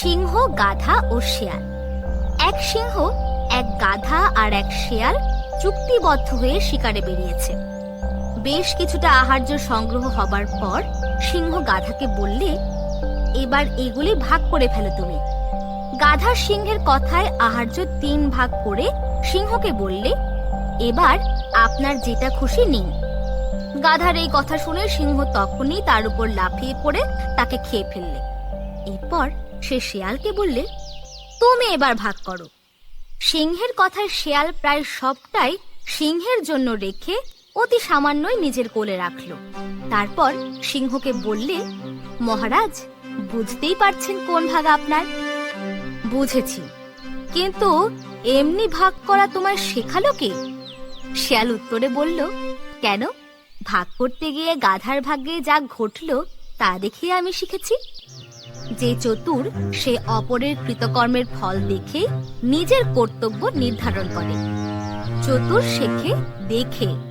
সিংহ, গাধা ও শেয়াল। এক সিংহ, এক গাধা আর এক শেয়াল চুক্তিবদ্ধ হয়ে শিকারে বেরিয়েছে। বেশ কিছুটা আহার্য সংগ্রহ হবার পর সিংহ গাধাকে বললে, এবার এগুলি ভাগ করে ফেলো তুমি। গাধা সিংহের কথায় আহার্য তিন ভাগ করে সিংহকে বললে, এবার আপনার যেটা খুশি নিন। গাধার এই কথা শুনে সিংহ তখনই তার উপর লাফিয়ে পড়ে তাকে খেয়ে ফেললে। এরপর সে শেয়ালকে বললে, তুমি এবার ভাগ করো। সিংহের কথায় শেয়াল প্রায় সবটাই সিংহের জন্য রেখে অতি সামান্যই নিজের কোলে রাখল। তারপর সিংহকে বললে, মহারাজ, বুঝতেই পারছেন কোন ভাগ আপনার? বুঝেছি। কিন্তু এমনি ভাগ করা তোমার শেখালো কে? শিয়াল উত্তরে বলল, কেন? ভাগ করতে গিয়ে গাধার ভাগ্যে যা ঘটল তা দেখিয়ে আমি শিখেছি। যে চতুর সে অপরের কৃতকর্মের ফল দেখে নিজের কর্তব্য নির্ধারণ করে। চতুর শেখে দেখে।